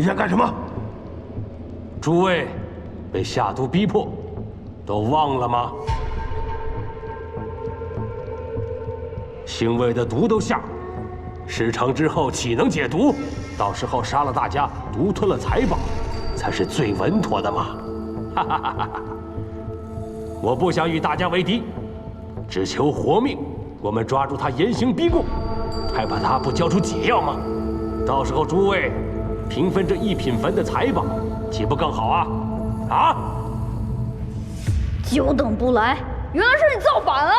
你想干什么？诸位被下毒逼迫，都忘了吗？星卫的毒都下了，事成之后岂能解毒？到时候杀了大家，独吞了财宝，才是最稳妥的嘛！哈哈哈哈！我不想与大家为敌，只求活命。我们抓住他严刑逼供，还怕他不交出解药吗？到时候诸位平分这一品坟的财宝，岂不更好啊？啊！久等不来，原来是你造反了！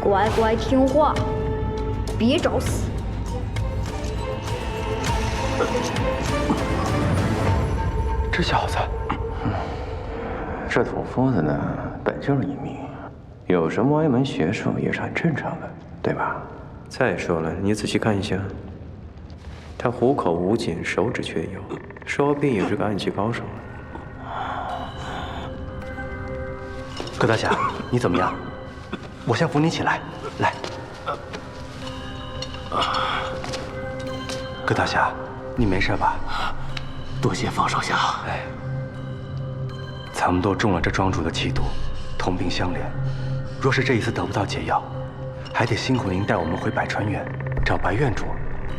乖乖听话，别找死！这小子，这土夫子呢，本就是一命，有什么歪门邪术也是很正常的，对吧？再说了，你仔细看一下，他虎口无颈，手指却有，说不定也是个暗器高手。葛大侠，你怎么样？我先扶你起来，来。葛大侠，你没事吧？多谢方少侠。哎，咱们都中了这庄主的气毒，同病相怜。若是这一次得不到解药，还得辛苦您带我们回百川院找白院主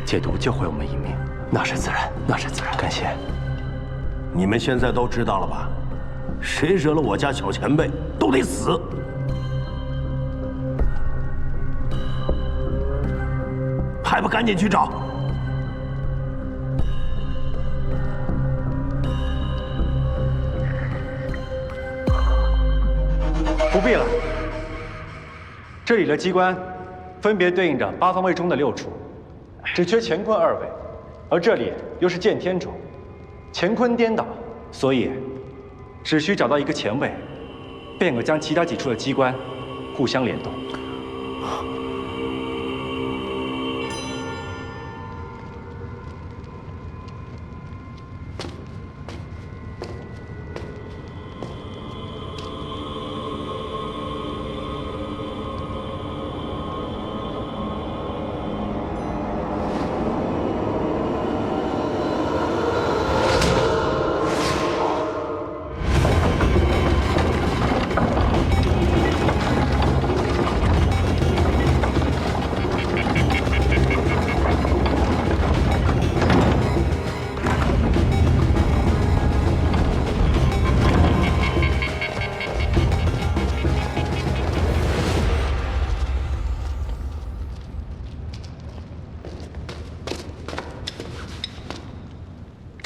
解毒，救回我们一命。那是自然，那是自然。感谢。你们现在都知道了吧？谁惹了我家小前辈，都得死。还不赶紧去找！不必了。这里的机关分别对应着八方位中的六处，只缺乾坤二位，而这里又是见天中，乾坤颠倒，所以只需找到一个乾位，便可将其他几处的机关互相联动。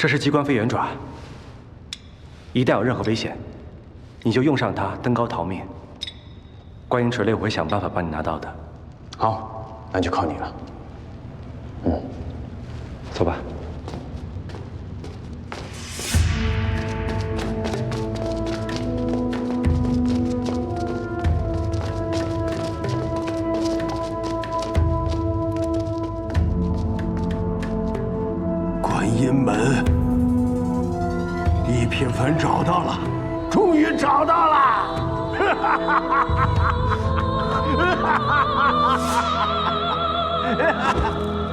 这是机关飞圆爪，一旦有任何危险，你就用上它登高逃命。观音锤泪我会想办法帮你拿到的。好，那就靠你了。嗯，走吧。全找到了，终于找到了！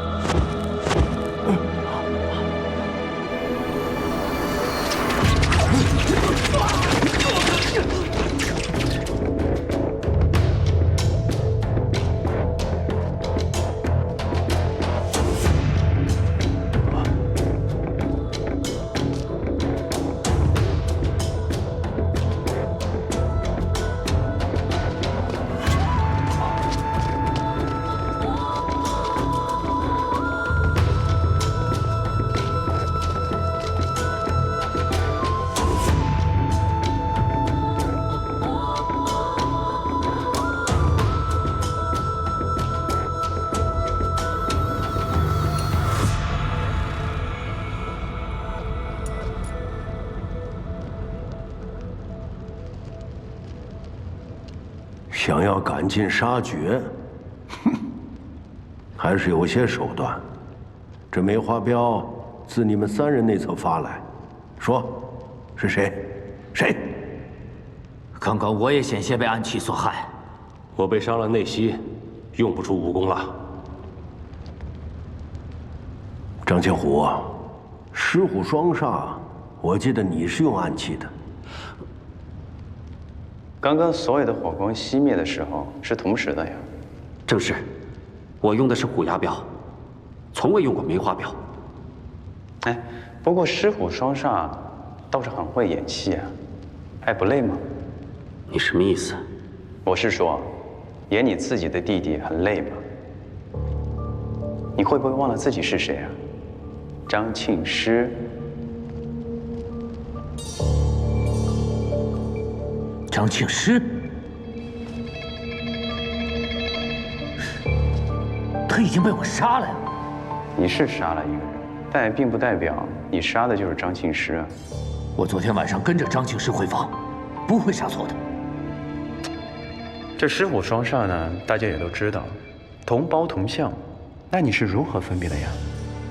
赶尽杀绝，哼，还是有些手段。这梅花镖自你们三人那侧发来，说，是谁？谁？刚刚我也险些被暗器所害。我被伤了内息，用不出武功了。张千虎，狮虎双煞，我记得你是用暗器的。刚刚所有的火光熄灭的时候是同时的呀。正是，我用的是虎牙表，从未用过梅花表。哎，不过狮虎双煞倒是很会演戏啊，哎不累吗？你什么意思？我是说，演你自己的弟弟很累吗？你会不会忘了自己是谁啊？张庆师。张庆师，他已经被我杀了呀！你是杀了一个人，但也并不代表你杀的就是张庆师啊。我昨天晚上跟着张庆师回房，不会杀错的。这尸虎双煞呢，大家也都知道，同胞同相，那你是如何分辨的呀？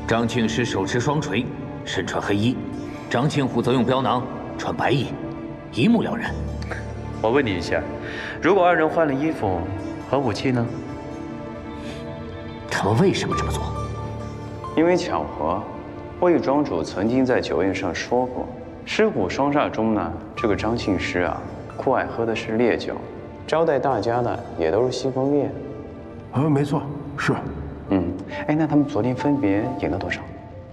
张庆师手持双锤，身穿黑衣；张庆虎则用镖囊，穿白衣，一目了然。我问你一下，如果二人换了衣服和武器呢？他们为什么这么做？因为巧合。魏庄主曾经在酒宴上说过，狮虎双煞中呢，这个张庆师啊，酷爱喝的是烈酒，招待大家呢也都是西风烈。啊，没错，是。嗯，哎，那他们昨天分别饮了多少？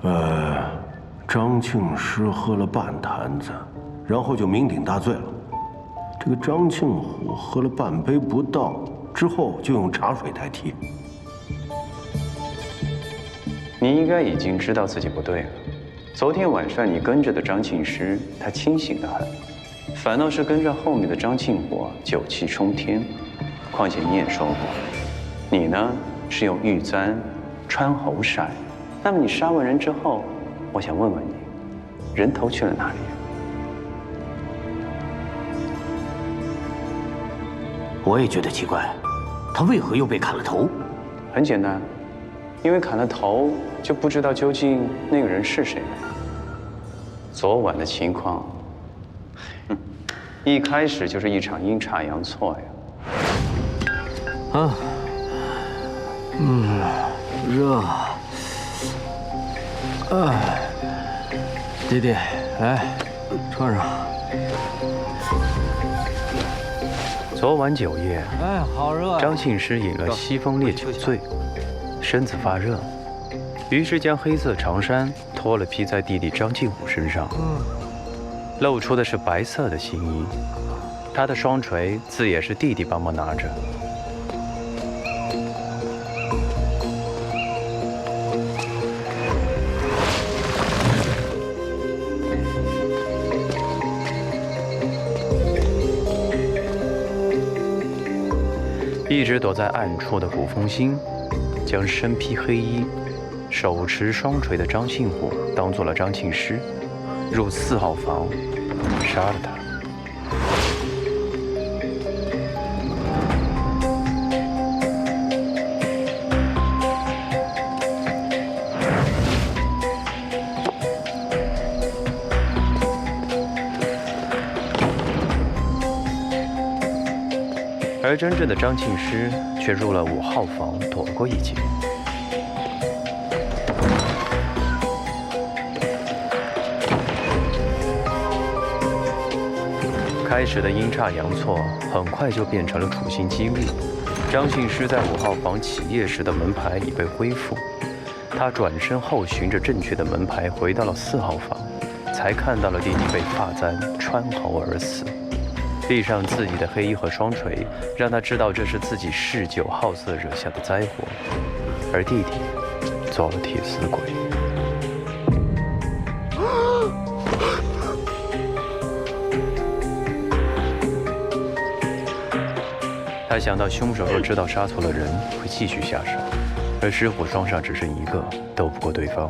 呃，张庆师喝了半坛子，然后就酩酊大醉了。这个张庆虎喝了半杯不到，之后就用茶水代替。你应该已经知道自己不对了。昨天晚上你跟着的张庆师，他清醒得很，反倒是跟着后面的张庆虎酒气冲天。况且你也说过，你呢是用玉簪穿喉煞。那么你杀完人之后，我想问问你，人头去了哪里？我也觉得奇怪，他为何又被砍了头？很简单，因为砍了头就不知道究竟那个人是谁了。昨晚的情况，哼，一开始就是一场阴差阳错呀。啊，嗯，热。哎，弟弟，来，穿上。昨晚酒夜，哎，好热张庆师饮了西风烈酒醉，身子发热，于是将黑色长衫脱了披在弟弟张庆虎身上，露出的是白色的新衣。他的双锤自也是弟弟帮忙拿着。一直躲在暗处的古风星，将身披黑衣、手持双锤的张庆虎当做了张庆师，入四号房杀了他。而真正的张庆师却入了五号房，躲过一劫。开始的阴差阳错，很快就变成了处心积虑。张庆师在五号房起夜时的门牌已被恢复，他转身后循着正确的门牌回到了四号房，才看到了弟弟被发簪穿喉而死。地上自己的黑衣和双锤，让他知道这是自己嗜酒好色惹下的灾祸，而弟弟做了替死鬼。他想到凶手若知道杀错了人，会继续下手，而狮虎双煞只剩一个，斗不过对方，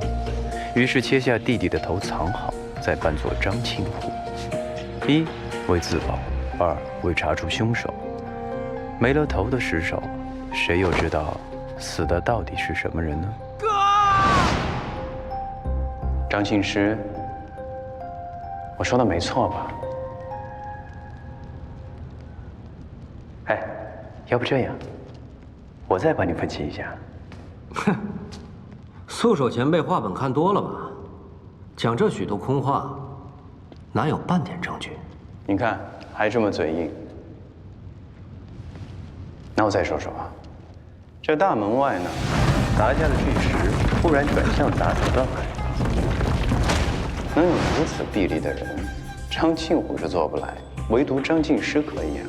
于是切下弟弟的头藏好，再扮作张庆虎，一为自保。二未查出凶手，没了头的尸首，谁又知道死的到底是什么人呢？哥，张庆师，我说的没错吧？哎，要不这样，我再帮你分析一下。哼素手前辈话本看多了吧？讲这许多空话，哪有半点证据？你看，还这么嘴硬。那我再说说啊，这大门外呢，达家的巨石突然转向达子断海，能有如此臂力的人，张庆虎是做不来，唯独张静师可以啊。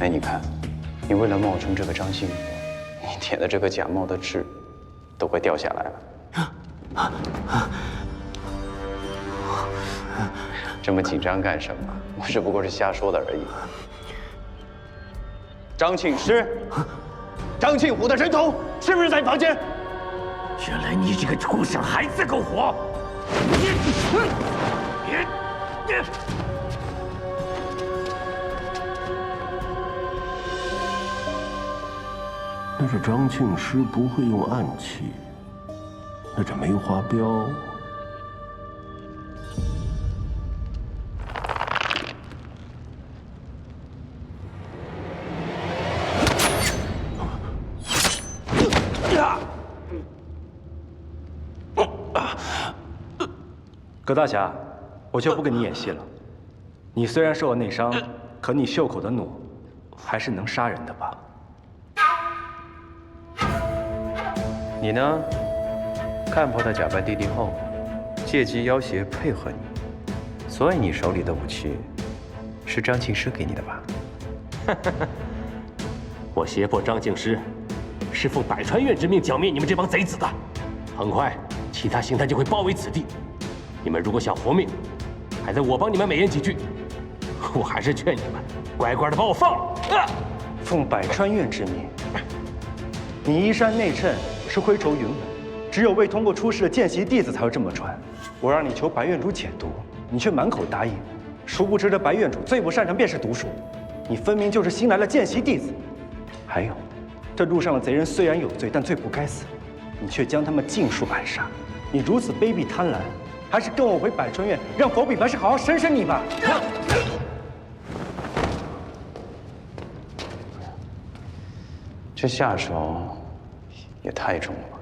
哎，你看，你为了冒充这个张庆虎，你舔的这个假冒的痣，都快掉下来了。这么紧张干什么？我只不过是瞎说的而已。张庆师，张庆虎的人头是不是在房间？原来你这个畜生还在苟活！你你你！但是张庆师不会用暗器，那这梅花镖。葛大侠，我就不跟你演戏了。你虽然受了内伤，可你袖口的弩还是能杀人的吧？你呢？看破他假扮弟弟后，借机要挟配合你，所以你手里的武器是张庆师给你的吧？我胁迫张静师，是奉百川院之命剿灭你们这帮贼子的。很快，其他刑探就会包围此地。你们如果想活命，还得我帮你们美言几句。我还是劝你们，乖乖的把我放了。啊！奉百川院之命，你衣衫内衬是灰绸云纹，只有未通过出世的见习弟子才会这么穿。我让你求白院主解毒，你却满口答应。殊不知这白院主最不擅长便是毒术，你分明就是新来的见习弟子。还有，这路上的贼人虽然有罪，但罪不该死，你却将他们尽数暗杀。你如此卑鄙贪婪，还是跟我回百川院，让佛比白氏好好审审你吧。这下手也太重了吧！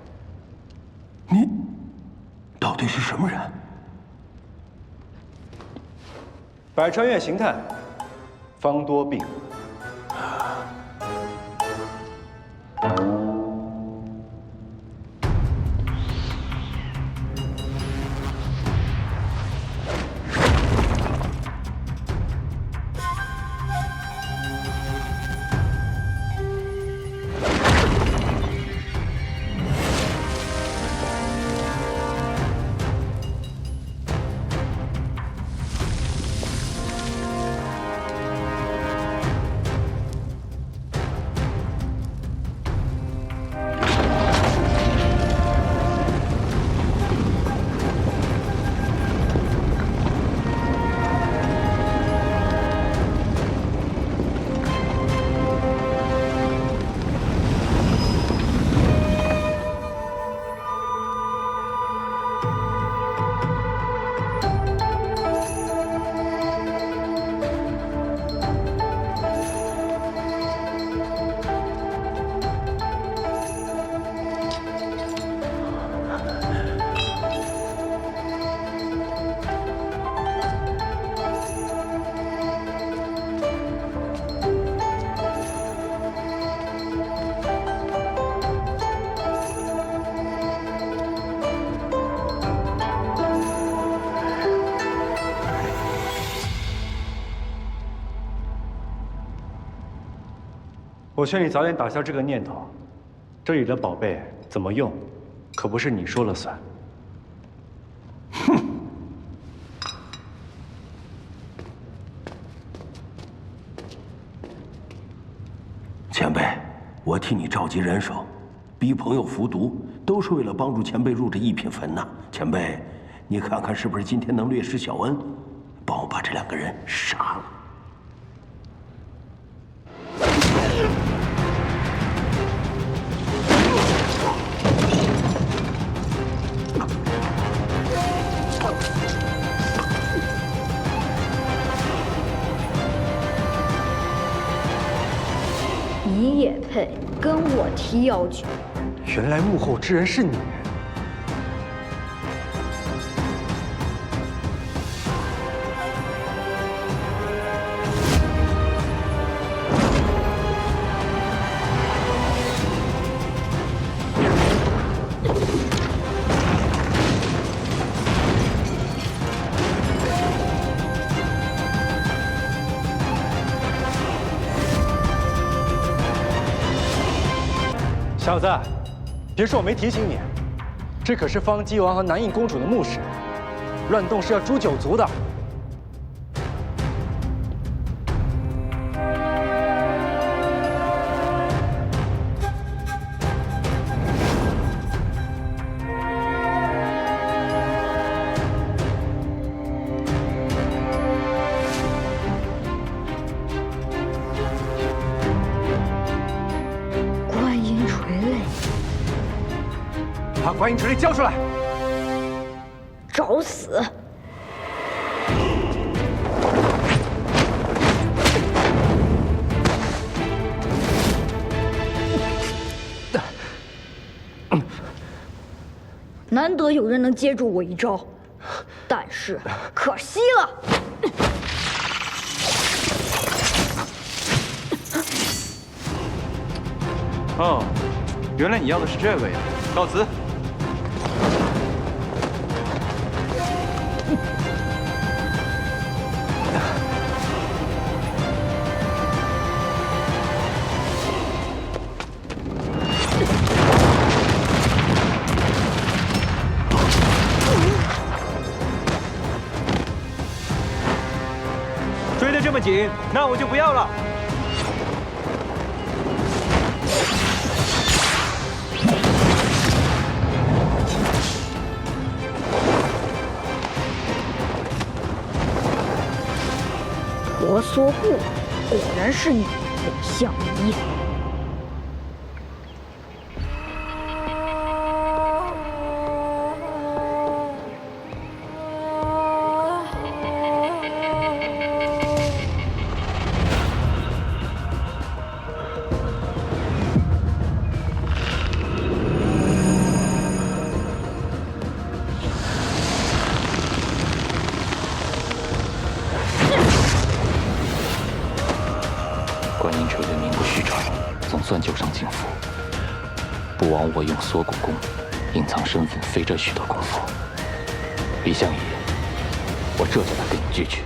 你到底是什么人？百川院刑探方多病。我劝你早点打消这个念头。这里的宝贝怎么用，可不是你说了算。哼前辈，我替你召集人手，逼朋友服毒，都是为了帮助前辈入这一品坟呐。前辈，你看看是不是今天能略施小恩，帮我把这两个人杀了？提要求？原来幕后之人是你。小子，别说我没提醒你，这可是方姬王和南印公主的墓室，乱动是要诛九族的。把观音锤交出来！找死！难得有人能接住我一招，但是可惜了。哦，原来你要的是这个呀！告辞。那我就不要了。我说不，果然是你，柳相宜。观音锤对名不虚传，总算救上景福。不枉我用缩骨功隐藏身份，费这许多功夫。李相夷，我这就来跟你聚聚。